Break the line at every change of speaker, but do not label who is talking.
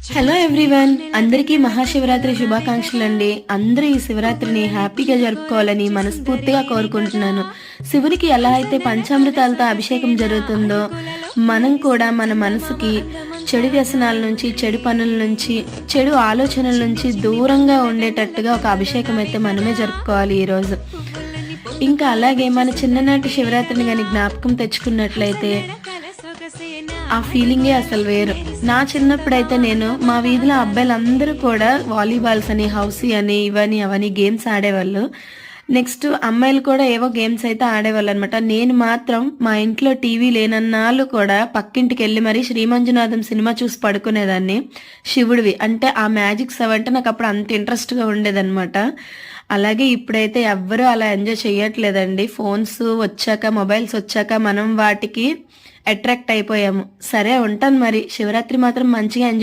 Hello everyone అందరికీ మహాశివరాత్రి శుభాకాంక్షలు అండి అందరూ ఈ శివరాత్రిని హ్యాపీగా జరుపుకోవాలని మనస్ఫూర్తిగా కోరుకుంటున్నాను. శివునికి ఎలా అయితే పంచామృతాలతో అభిషేకం జరుగుతుందో మనం కూడా మన మనసుకి చెడు వ్యసనాల నుంచి చెడు పనుల నుంచి చెడు ఆలోచనల నుంచి దూరంగా ఉండేటట్టుగా ఒక అభిషేకం అయితే మనమే జరుపుకోవాలి ఈరోజు ఇంకా అలాగే మన చిన్ననాటి శివరాత్రిని కానీ జ్ఞాపకం తెచ్చుకున్నట్లయితే ఆ ఫీలింగే అసలు వేరు. నా చిన్నప్పుడైతే నేను మా వీధిలో అబ్బాయిలందరూ కూడా వాలీబాల్స్ అని హౌసీ అని ఇవని అవని గేమ్స్ ఆడేవాళ్ళు. నెక్స్ట్ అమ్మాయిలు కూడా ఏవో గేమ్స్ అయితే ఆడేవాళ్ళు అనమాట నేను మాత్రం మా ఇంట్లో టీవీ లేనన్నాళ్ళు కూడా పక్కింటికి వెళ్ళి మరీ శ్రీమంజునాథం సినిమా చూసి పడుకునేదాన్ని. శివుడివి. అంటే ఆ మ్యాజిక్స్ అవంటే నాకు అప్పుడు అంత ఇంట్రెస్ట్గా ఉండేదన్నమాట. అలాగే ఇప్పుడైతే ఎవ్వరూ అలా ఎంజాయ్ చేయట్లేదండి ఫోన్స్ వచ్చాక మొబైల్స్ వచ్చాక మనం వాటికి అట్రాక్ట్ అయిపోయాము. సరే ఉంటాను మరి. శివరాత్రి మాత్రం మంచిగా ఎంజాయ్